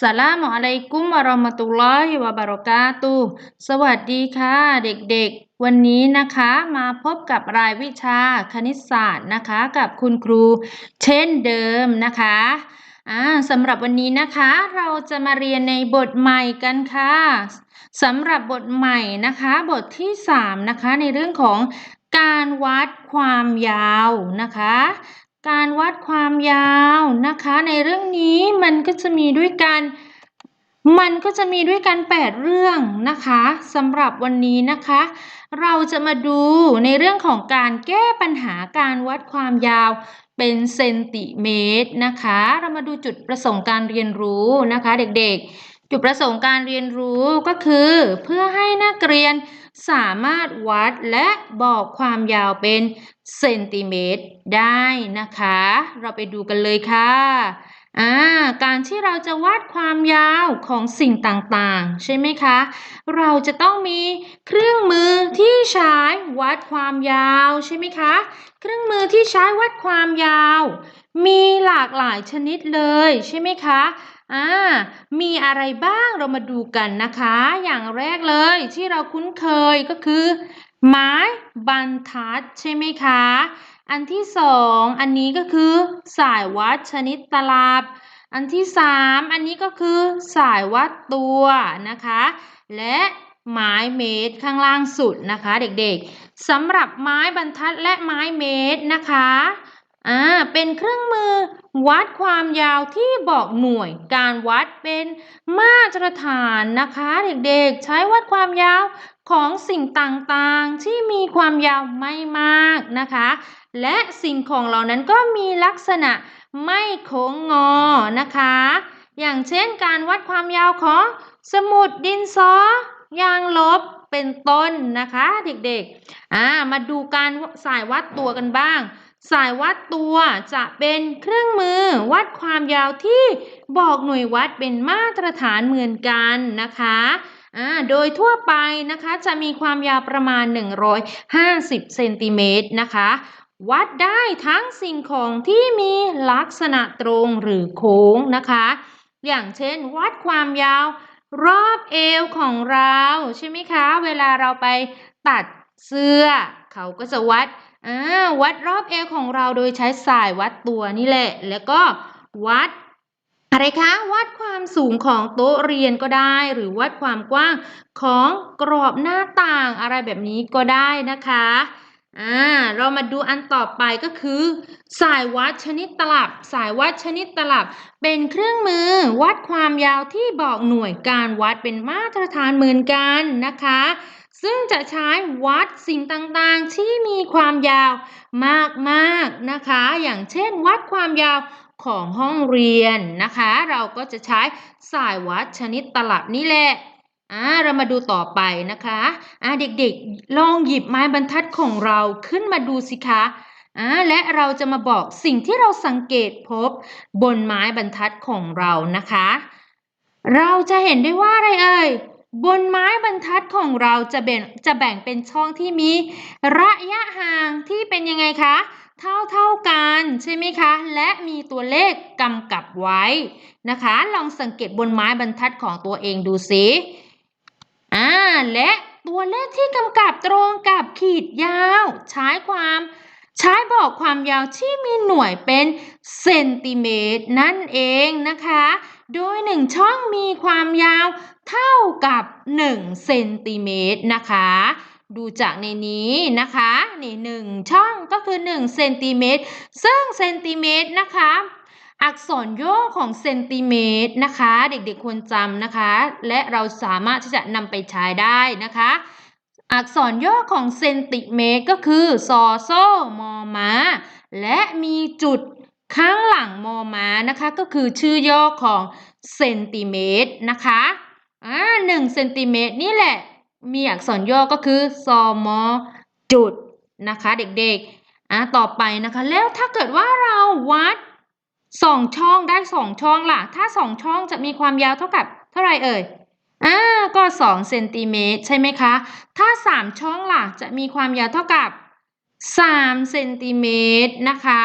สลามุอะลัยกุมวะรมะตุลลอฮิวะบะเราะกาตุสวัสดีค่ะ เด็กๆ วันนี้นะคะมาพบกับรายวิชาคณิตศาสตร์นะคะกับคุณครู เช่นเดิมนะคะสำหรับวันนี้นะคะเราจะมาเรียนในบทใหม่กันค่ะสำหรับบทใหม่นะคะ บทที่ 3 นะคะในเรื่องของการวัดความยาวนะคะ การวัดความยาวนะคะ ในเรื่องนี้มันก็จะมีด้วยกันมันก็จะมีด้วยกัน 8 เรื่องนะคะสำหรับวันนี้นะคะ เราจะมาดูในเรื่องของการแก้ปัญหาการวัดความยาวเป็นเซนติเมตรนะคะ เรามาดูจุดประสงค์การเรียนรู้นะคะ เด็กๆ จุดประสงค์การเรียนรู้ก็คือ เพื่อให้นักเรียน สามารถวัดและบอกความยาวเป็นเซนติเมตรได้นะคะ เราไปดูกันเลยค่ะอ่าการที่เราจะวัดความยาวของสิ่งต่างๆ ใช่ไหมคะ เราจะต้องมีเครื่องมือที่ใช้วัดความยาวใช่ไหมคะ เครื่องมือที่ใช้วัดความยาว มีหลากหลายชนิดเลยใช่ไหมคะ อ่ามีอะไรบ้างเรามาดูกันนะคะ อย่างแรกเลยที่เราคุ้นเคยก็คือ ไม้บรรทัดใช่ไหมคะ อันที่สองอันนี้ก็คือ สายวัดชนิดตลับ อันที่สามอันนี้ก็คือ สายวัดตัวนะคะ และไม้เมตรข้างล่างสุดนะคะ เด็กๆสำหรับไม้บรรทัดและไม้เมตรนะคะ อ่าเป็นเครื่องมือวัดความยาวที่บอกหน่วย การวัดเป็นมาตรฐานนะคะ เด็กๆ ใช้วัดความยาวของสิ่งต่างๆ ที่มีความยาวไม่มากนะคะ และสิ่งของเหล่านั้นก็มีลักษณะไม่โค้งงอนะคะ อย่างเช่นการวัดความยาวของสมุดดินสอยางลบเป็นต้นนะคะ เด็กๆอ่ามาดูการสายวัดตัวกันบ้าง สายวัดตัวจะเป็นเครื่องมือวัดความยาวที่บอกหน่วยวัดเป็นมาตรฐานเหมือนกันนะคะโดยทั่วไปนะคะจะมีความยาวประมาณ 150 เซนติเมตรนะคะ วัดได้ทั้งสิ่งของที่มีลักษณะตรงหรือโค้งนะคะ อย่างเช่น วัดความยาวรอบเอวของเราใช่ไหมคะ เวลาเราไปตัดเสื้อ เขาก็จะวัด อ่าวัดรอบเอวของเราโดยใช้สายวัดตัวนี่แหละ แล้วก็วัดอะไรคะวัดความสูงของโต๊ะเรียนก็ได้ หรือวัดความกว้างของกรอบหน้าต่างอะไรแบบนี้ก็ได้นะคะอ่าเรามาดูอันต่อไปก็คือ สายวัดชนิดตลับ สายวัดชนิดตลับ เป็นเครื่องมือวัดความยาวที่บอกหน่วยการวัดเป็นมาตรฐานเหมือนกันนะคะ ซึ่งจะใช้วัดสิ่งต่างๆ ที่มีความยาวมากๆนะคะ อย่างเช่นวัดความยาวของห้องเรียนนะคะ เราก็จะใช้สายวัดชนิดตลับนี่แหละอ่าเรามาดูต่อไปนะคะอ่าเด็กๆ ลองหยิบไม้บรรทัดของเราขึ้นมาดูสิคะอ่าและเราจะมาบอกสิ่งที่เราสังเกตพบบนไม้บรรทัดของเรานะคะ เราจะเห็นได้ว่าอะไรเอ่ย บนไม้บรรทัดของเราจะแบ่งจะแบ่งเป็นช่องที่มีระยะห่างที่เป็นยังไงคะ เท่าเท่ากันใช่ไหมคะ และมีตัวเลขกำกับไว้นะคะ ลองสังเกตบนไม้บรรทัดของตัวเองดูสิอ่าและตัวเลขที่กำกับตรงกับขีดยาว ใช้ความ ใช้บอกความยาวที่มีหน่วยเป็นเซนติเมตรนั่นเองนะคะ โดยหนึ่งช่องมีความยาวเท่ากับ 1 เซนติเมตรนะคะ ดูจากในนี้นะคะนี่หนึ่งช่องก็คือ1เซนติเมตรซึ่งเซนติเมตรนะคะอักษรย่อของเซนติเมตรนะคะ เด็กๆควรจำนะคะ และเราสามารถที่จะนำไปใช้ได้นะคะ อักษรย่อของเซนติเมตรก็คือซอโซมอมาและมีจุดข้างหลังมอมานะคะก็คือชื่อย่อของเซนติเมตรนะคะอ่าหนึ่งเซนติเมตรนี่แหละ มีอักษรย่อก็คือซอมอจุดนะคะเด็กๆอ่าต่อไปนะคะ แล้วถ้าเกิดว่าเราวัดสองช่องได้สองช่องล่ะ ถ้าสองช่องจะมีความยาวเท่ากับเท่าไหร่เอ่ย อ่าก็สองเซนติเมตรใช่ไหมคะ ถ้าสามช่องล่ะจะมีความยาวเท่ากับสามเซนติเมตรนะคะ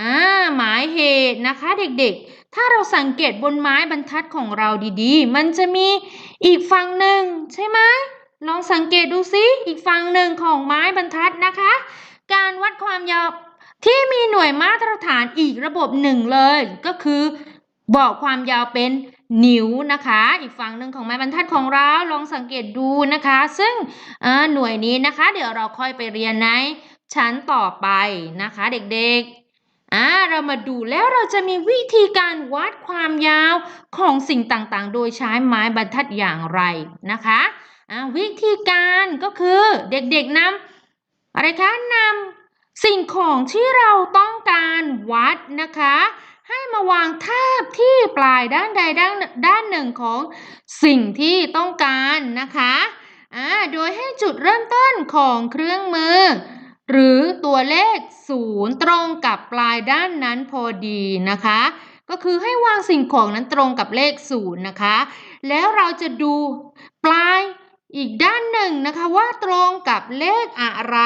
อ่าหมายเหตุนะคะเด็กๆ ถ้าเราสังเกตบนไม้บรรทัดของเราดีๆ มันจะมีอีกฝั่งหนึ่งใช่ไหมลองสังเกตดูซิอีกฝั่งหนึ่งของไม้บรรทัดนะคะ การวัดความยาวที่มีหน่วยมาตรฐานอีกระบบหนึ่งเลย ก็คือบอกความยาวเป็น นิ้วนะคะ อีกฝั่งหนึ่งของไม้บรรทัดของเราลองสังเกตดูนะคะ ซึ่งหน่วยนี้นะคะ เดี๋ยวเราค่อยไปเรียนในชั้นต่อไปนะคะเด็กๆอ่าเรามาดูแล้วเราจะมีวิธีการวัดความยาวของสิ่งต่างๆ โดยใช้ไม้บรรทัดอย่างไรนะคะอ่าวิธีการก็คือเด็กๆนำอะไรคะนำสิ่งของที่เราต้องการวัดนะคะ ให้มาวางทาบที่ปลายด้านใดด้านด้านหนึ่งของสิ่งที่ต้องการนะคะอ่าโดยให้จุดเริ่มต้นของเครื่องมือ หรือตัวเลขศูนย์ตรงกับปลายด้านนั้นพอดีนะคะ ก็คือให้วางสิ่งของนั้นตรงกับเลขศูนย์นะคะ แล้วเราจะดูปลายอีกด้านหนึ่งนะคะว่าตรงกับเลขอะไร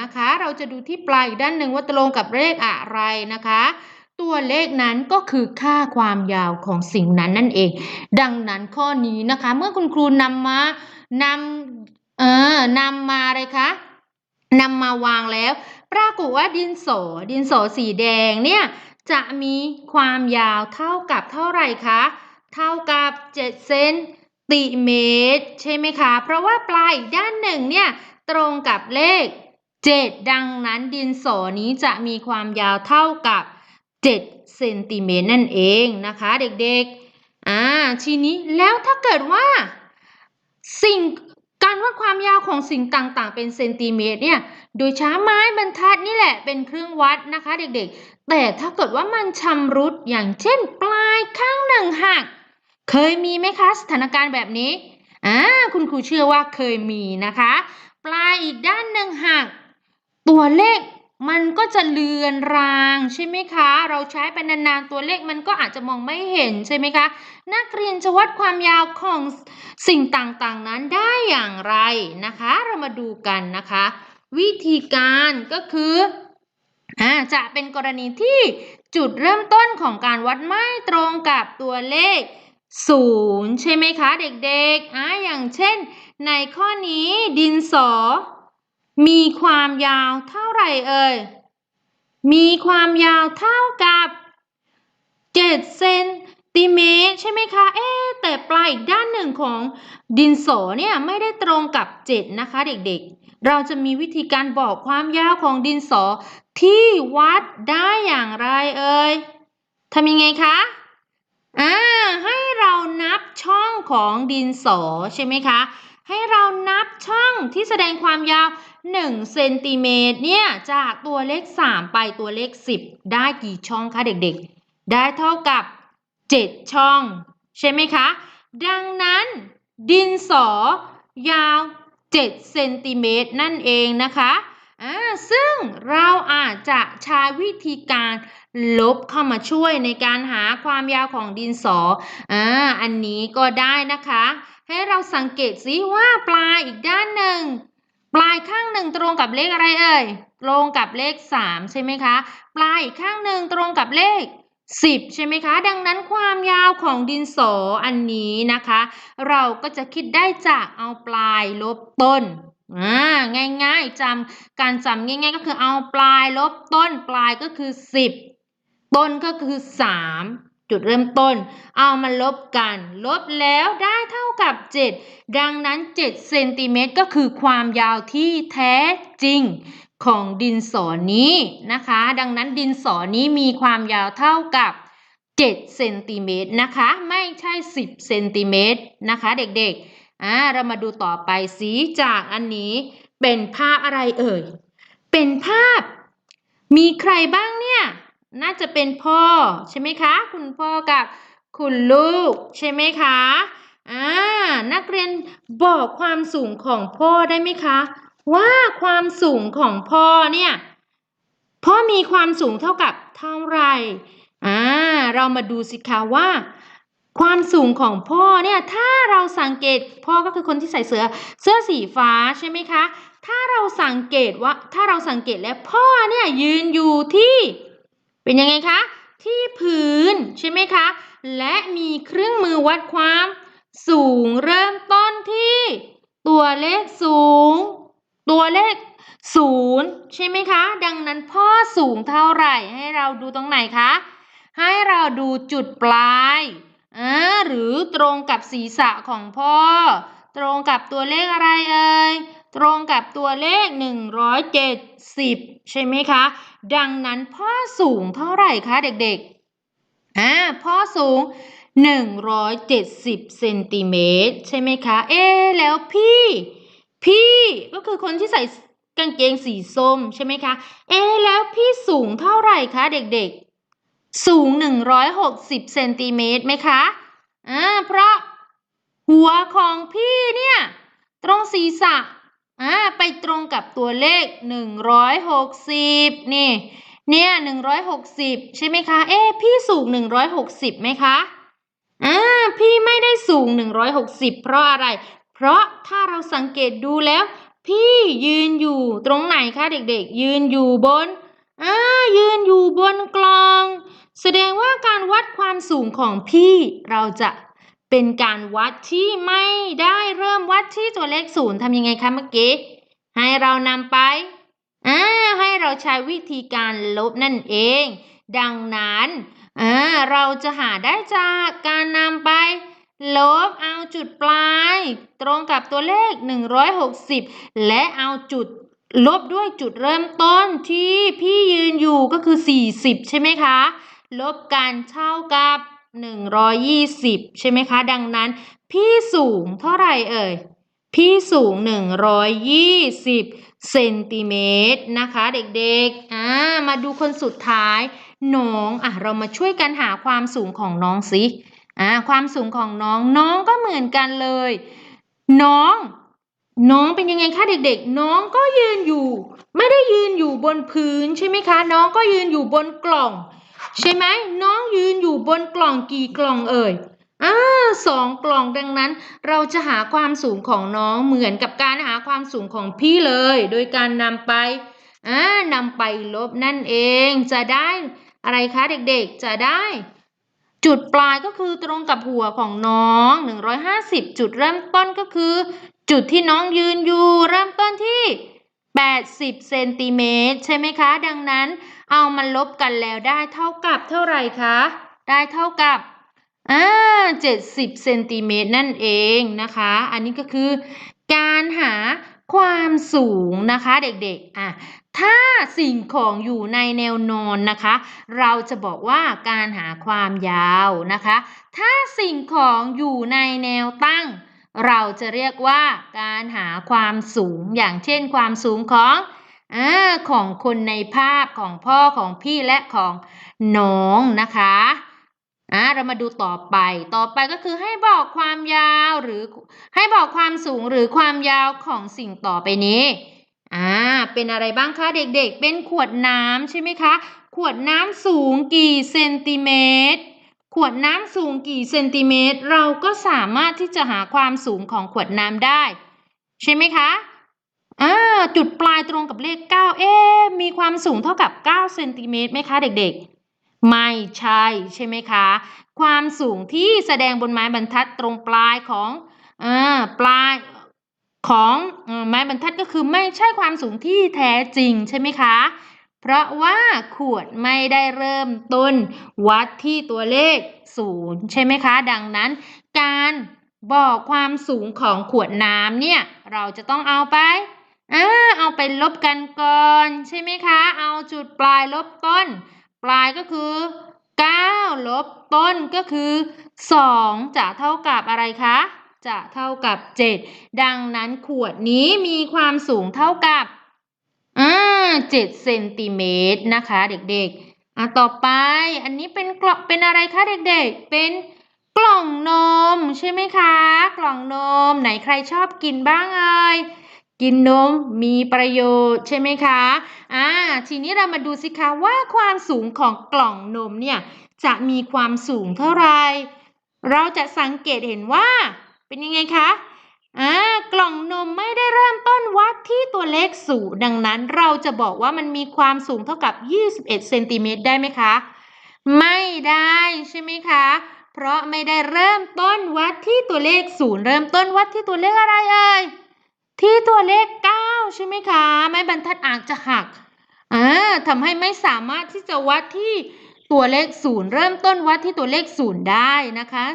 นะคะ เราจะดูที่ปลายอีกด้านหนึ่งว่าตรงกับเลขอะไรนะคะ ตัวเลขนั้นก็คือค่าความยาวของสิ่งนั้นนั่นเอง ดังนั้นข้อนี้นะคะ เมื่อคุณครูนำมานำเออนำมาเลยคะนำมาวางแล้ว ปรากฏว่าดินสอดินสอสีแดงเนี่ยจะมีความยาวเท่ากับเท่าไหร่คะ เท่ากับ7เซนติเมตร ใช่ไหมคะ เพราะว่าปลายด้านหนึ่งเนี่ยตรงกับเลข 7 ดังนั้นดินสอนี้จะมีความยาวเท่ากับ 7เซนติเมตรนั่นเองนะคะเด็กๆ อ่าทีนี้แล้วถ้าเกิดว่า สิ่งการวัดความยาวของสิ่งต่างๆ เป็นเซนติเมตรเนี่ย โดยใช้ไม้บรรทัดนี่แหละเป็นเครื่องวัดนะคะเด็กๆ แต่ถ้าเกิดว่ามันชำรุดอย่างเช่น ปลายข้างหนึ่งหัก เคยมีไหมคะสถานการณ์แบบนี้ อ่าคุณครูเชื่อว่าเคยมีนะคะ ปลายอีกด้านหนึ่งหัก ตัวเลข มันก็จะเลือนรางใช่ไหมคะ เราใช้ไปนานๆตัวเลขมันก็อาจจะมองไม่เห็นใช่ไหมคะ นักเรียนจะวัดความยาวของสิ่งต่างๆนั้นได้อย่างไรนะคะ เรามาดูกันนะคะ วิธีการก็คืออ่าจะเป็นกรณีที่จุดเริ่มต้นของการวัดไม่ตรงกับตัวเลขศูนย์ใช่ไหมคะ เด็กๆอ่าอย่างเช่น ในข้อนี้ดินสอ มีความยาวเท่าไหร่เอ่ย มีความยาวเท่ากับ7เซนติเมตรใช่ไหมคะ เอ๊แต่ปลายอีกด้านหนึ่งของดินสอเนี่ยไม่ได้ตรงกับ 7 นะคะเด็กๆ เราจะมีวิธีการบอกความยาวของดินสอที่วัดได้อย่างไรเอ่ยทำยังไงคะอ่าให้เรานับช่องของดินสอใช่ไหมคะ ให้เรานับช่องที่แสดงความยาว1เซนติเมตรเนี่ยจากตัวเลข 3 ไปตัวเลข 10 ได้กี่ช่องคะเด็กๆ ได้เท่ากับ 7 ช่อง ใช่ไหมคะ ดังนั้น ดินสอยาว7เซนติเมตรนั่นเองนะคะอ่าซึ่งเราอาจจะใช้วิธีการลบเข้ามาช่วยในการหาความยาวของดินสออ่าอันนี้ก็ได้นะคะ ให้เราสังเกตซิว่าปลายอีกด้านหนึ่ง ปลายข้างหนึ่งตรงกับเลขอะไรเอ่ย ตรงกับเลข 3 ใช่ไหมคะ ปลายอีกข้างหนึ่งตรงกับเลข 10 ใช่ไหมคะ ดังนั้นความยาวของดินสออันนี้นะคะ เราก็จะคิดได้จากเอาปลายลบต้นอ่าง่ายๆจำการจำง่ายๆก็คือเอาปลายลบต้น ปลายก็คือ 10 ต้นก็คือ 3 จุดเริ่มต้น เอามาลบกัน ลบแล้วได้เท่ากับ 7 ดังนั้น 7 เซนติเมตรก็คือความยาวที่แท้จริงของดินสอนี้นะคะ ดังนั้นดินสอนี้มีความยาวเท่ากับ 7 เซนติเมตรนะคะ ไม่ใช่ 10 เซนติเมตรนะคะ เด็กๆอ่าเรามาดูต่อไปสีจากอันนี้เป็นภาพอะไรเอ่ย เป็นภาพ มีใครบ้างเนี่ย น่าจะเป็นพ่อใช่ไหมคะ คุณพ่อกับคุณลูกใช่ไหมคะอ่านักเรียนบอกความสูงของพ่อได้ไหมคะ ว่าความสูงของพ่อเนี่ยพ่อมีความสูงเท่ากับเท่าไหร่อ่าเรามาดูสิคะว่า ความสูงของพ่อเนี่ยถ้าเราสังเกตพ่อก็คือคนที่ใส่เสื้อเสื้อสีฟ้าใช่ไหมคะ ถ้าเราสังเกตว่าถ้าเราสังเกตแล้วพ่อเนี่ยยืนอยู่ที่ เป็นยังไงคะ ที่พื้นใช่ไหมคะ และมีเครื่องมือวัดความ สูงเริ่มต้นที่ ตัวเลขสูง ตัวเลขศูนย์ใช่ไหมคะ ดังนั้นพ่อสูงเท่าไหร่ให้เราดูตรงไหนคะ ให้เราดูจุดปลายอ่าหรือตรงกับศีรษะของพ่อ ตรงกับตัวเลขอะไรเอ่ย ตรงกับตัวเลข 170 ใช่ไหมคะ ดังนั้นพ่อสูงเท่าไหร่คะเด็กๆอ่าพ่อสูง 170เซนติเมตรใช่ไหมคะ เอ๊แล้วพี่ พี่ก็คือคนที่ใส่กางเกงสีส้มใช่ไหมคะ เอ๊แล้วพี่สูงเท่าไหร่คะเด็กๆ สูง 160เซนติเมตรไหมคะอ่าเพราะหัวของพี่เนี่ย ตรงศีรษะ อ่าไปตรงกับตัวเลข 160 นี่ เนี่ย 160 ใช่ไหมคะ เอ๊พี่สูง 160ไหมคะอ่าพี่ไม่ได้สูง 160 เพราะอะไร เพราะถ้าเราสังเกตดูแล้ว พี่ยืนอยู่ตรงไหนคะเด็กๆ ยืนอยู่บนอ่ายืนอยู่บนกลอง แสดงว่าการวัดความสูงของพี่เราจะ เป็นการวัดที่ไม่ได้เริ่มวัดที่ตัวเลขศูนย์ทำยังไงคะเมื่อกี้ ให้เรานำไปอ่าให้เราใช้วิธีการลบนั่นเอง ดังนั้นอ่าเราจะหาได้จากการนำไป ลบเอาจุดปลาย ตรงกับตัวเลข 160 และเอาจุดลบด้วยจุดเริ่มต้นที่พี่ยืนอยู่ก็คือ 40 ใช่ไหมคะ ลบกันเท่ากับ 120 ใช่ไหมคะ ดังนั้น พี่สูงเท่าไหร่เอ่ย พี่สูง 120 เซนติเมตรนะคะเด็กๆ อ่า มาดูคนสุดท้าย น้อง อะ เรามาช่วยกันหาความสูงของน้องสิ อ่า ความสูงของน้อง น้องก็เหมือนกันเลย น้องน้องเป็นยังไงคะเด็กๆ น้องก็ยืนอยู่ ไม่ได้ยืนอยู่บนพื้นใช่ไหมคะ น้องก็ยืนอยู่บนกล่อง ใช่ไหมน้องยืนอยู่บนกล่องกี่กล่องเอ่ยอ่าสองกล่องดังนั้น เราจะหาความสูงของน้องเหมือนกับการหาความสูงของพี่เลย โดยการนำไปอ่านำไปลบนั่นเองจะได้อะไรคะเด็กๆจะได้จุดปลายก็คือตรงกับหัวของน้อง 150 จุดเริ่มต้นก็คือ จุดที่น้องยืนอยู่เริ่มต้นที่ 80 เซนติเมตรใช่ไหมคะ ดังนั้น เอามาลบกันแล้วได้เท่ากับเท่าไหร่คะ ได้เท่ากับอ่า70เซนติเมตรนั่นเองนะคะ อันนี้ก็คือการหาความสูงนะคะเด็กๆ อะ ถ้าสิ่งของอยู่ในแนวนอนนะคะ เราจะบอกว่าการหาความยาวนะคะ ถ้าสิ่งของอยู่ในแนวตั้ง เราจะเรียกว่าการหาความสูง อย่างเช่นความสูงของ อ่าของคนในภาพของพ่อของพี่และของน้องนะคะอ่าเรามาดูต่อไป ต่อไปก็คือให้บอกความยาวหรือให้บอกความสูงหรือความยาวของสิ่งต่อไปนี้อ่าเป็นอะไรบ้างคะเด็กๆ เป็นขวดน้ำใช่ไหมคะ ขวดน้ำสูงกี่เซนติเมตร ขวดน้ำสูงกี่เซนติเมตร เราก็สามารถที่จะหาความสูงของขวดน้ำได้ ใช่ไหมคะ อ่าจุดปลายตรงกับเลข 9 เอ๊มีความสูงเท่ากับ 9 เซนติเมตรไหมคะเด็กๆ ไม่ใช่ใช่ไหมคะ ความสูงที่แสดงบนไม้บรรทัดตรงปลายของอ่าปลายของไม้บรรทัดก็คือไม่ใช่ความสูงที่แท้จริงใช่ไหมคะ เพราะว่าขวดไม่ได้เริ่มต้นวัดที่ตัวเลขศูนย์ใช่ไหมคะ ดังนั้นการบอกความสูงของขวดน้ำเนี่ย เราจะต้องเอาไป อ่าเอาไปลบกันก่อน ใช่ไหมคะ เอาจุดปลายลบต้น ปลายก็คือ 9 ลบต้นก็คือ 2 จะเท่ากับอะไรคะ จะเท่ากับ 7 ดังนั้นขวดนี้มีความสูงเท่ากับอ่า7เซนติเมตรนะคะเด็กๆอะต่อไปอันนี้เป็นกล่องเป็นอะไรคะเด็กๆ เป็นกล่องนมใช่ไหมคะ กล่องนมไหนใครชอบกินบ้างเอ่ย กินนมมีประโยชน์ใช่ไหมคะ อ่า ทีนี้เรามาดูสิคะว่าความสูงของกล่องนมเนี่ยจะมีความสูงเท่าไหร่ เราจะสังเกตเห็นว่า เป็นยังไงคะ อ่า กล่องนมไม่ได้เริ่มต้นวัดที่ตัวเลขสูงดังนั้นเราจะบอกว่ามันมีความสูงเท่ากับ 21เซนติเมตรได้ไหมคะ ไม่ได้ใช่ไหมคะ เพราะไม่ได้เริ่มต้นวัดที่ตัวเลขศูนย์เริ่มต้นวัดที่ตัวเลขอะไรเอ่ย ที่ตัวเลข 9 ใช่ไหมคะ ไม้บรรทัดอ่าจจะหักอ่าทำให้ไม่สามารถที่จะวัดที่ตัวเลขศูเริ่มต้นวัดที่ตัวเลขศูนย์ได้นะคะ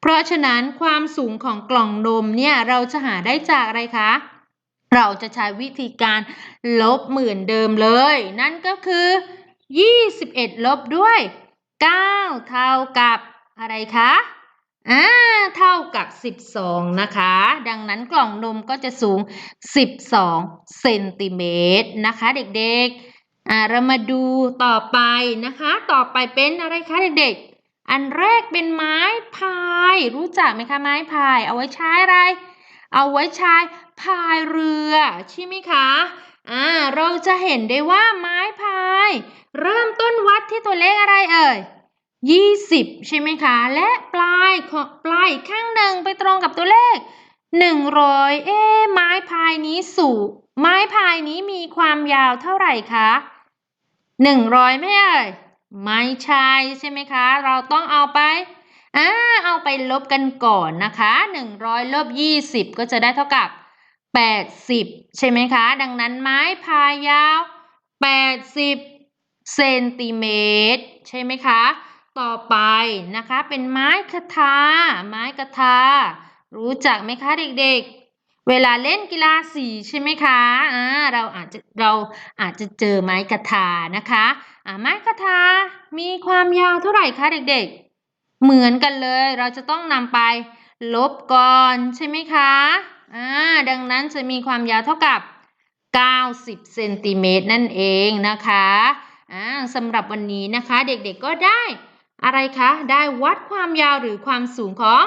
เพราะฉะนั้นความสูงของกล่องนมเนี่ยเราจะหาได้จากอะไรคะ เราจะใช้วิธีการลบหมือนเดิมเลย นั่นก็คือ 21 ลบด้วย 9 เท่ากับอะไรคะ อ่าเท่ากับ 12 นะคะ ดังนั้นกล่องนมก็จะสูง 12 เซนติเมตรนะคะ เด็กๆอ่าเรามาดูต่อไปนะคะ ต่อไปเป็นอะไรคะเด็กๆ อันแรกเป็นไม้พาย รู้จักไหมคะไม้พาย เอาไว้ใช้อะไร เอาไว้ใช้พายเรือใช่ไหมคะอ่าเราจะเห็นได้ว่าไม้พาย เริ่มต้นวัดที่ตัวเลขอะไรเอ่ย 20 ใช่ไหมคะ และปลายปลายข้างหนึ่งไปตรงกับตัวเลข 100 เอ๊ไม้พายนี้สูงไม้พายนี้มีความยาวเท่าไหร่คะ100 ไม่เอ่ยไม่ใช่ใช่ไหมคะ เราต้องเอาไปอ่าเอาไปลบกันก่อนนะคะ 100ลบ20 ก็จะได้เท่ากับ 80 ใช่ไหมคะ ดังนั้นไม้พายยาว 80 เซนติเมตร ใช่ไหมคะ ต่อไปนะคะเป็นไม้คทา ไม้กระทา รู้จักไหมคะเด็กๆ เวลาเล่นกีฬาสีใช่ไหมคะอ่าเราอาจจะเราอาจจะเจอไม้กระทานะคะอ่าไม้กระทา มีความยาวเท่าไหร่คะเด็กๆ เหมือนกันเลย เราจะต้องนำไปลบก่อนใช่ไหมคะอ่าดังนั้นจะมีความยาวเท่ากับ 90เซนติเมตรนั่นเองนะคะอ่าสำหรับวันนี้นะคะเด็กๆก็ได้ อะไรคะ ได้วัดความยาวหรือความสูงของ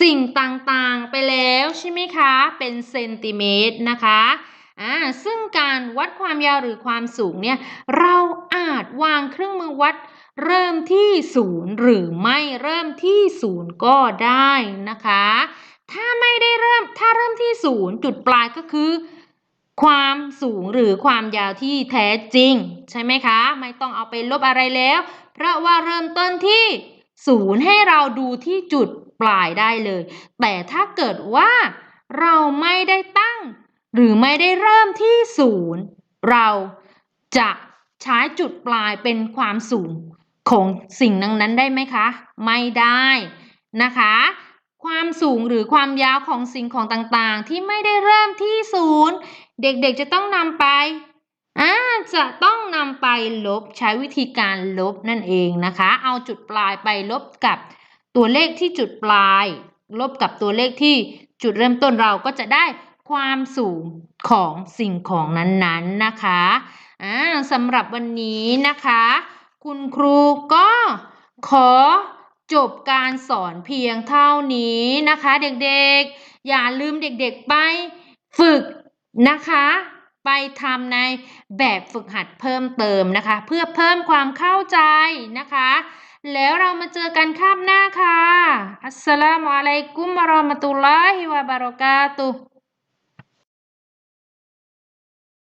สิ่งต่างๆไปแล้วใช่ไหมคะ เป็นเซนติเมตรนะคะอ่าซึ่งการวัดความยาวหรือความสูงเนี่ยเราอาจวางเครื่องมือวัดเริ่มที่ศูนย์หรือไม่เริ่มที่ศูนย์ก็ได้นะคะ ถ้าไม่ได้เริ่มถ้าเริ่มที่ศูนย์จุดปลายก็คือ ความสูงหรือความยาวที่แท้จริง ใช่ไหมคะ ไม่ต้องเอาไปลบอะไรแล้ว เพราะว่าเริ่มต้นที่ศูนย์ให้เราดูที่จุดปลายได้เลย แต่ถ้าเกิดว่าเราไม่ได้ตั้ง หรือไม่ได้เริ่มที่ศูนย์เราจะใช้จุดปลายเป็นความสูงของสิ่งนั้นๆได้ไหมคะ ไม่ได้นะคะ ความสูงหรือความยาวของสิ่งของต่างๆ ที่ไม่ได้เริ่มที่ศูนย์เด็กๆจะต้องนำไปอ่าจะต้องนำไปลบใช้วิธีการลบนั่นเองนะคะ เอาจุดปลายไปลบกับตัวเลขที่จุดปลาย ลบกับตัวเลขที่จุดเริ่มต้นเราก็จะได้ความสูงของสิ่งของนั้นๆนะคะอ่าสำหรับวันนี้นะคะ คุณครูก็ขอ จบการสอนเพียงเท่านี้นะคะเด็กๆ อย่าลืมเด็กๆไปฝึกนะคะ ไปทำในแบบฝึกหัดเพิ่มเติมนะคะ เพื่อเพิ่มความเข้าใจนะคะ แล้วเรามาเจอกันคาบหน้าค่ะ อัสสลามุอะลัยกุมวะเราะมะตุลลอฮิวะบะเราะกาตุ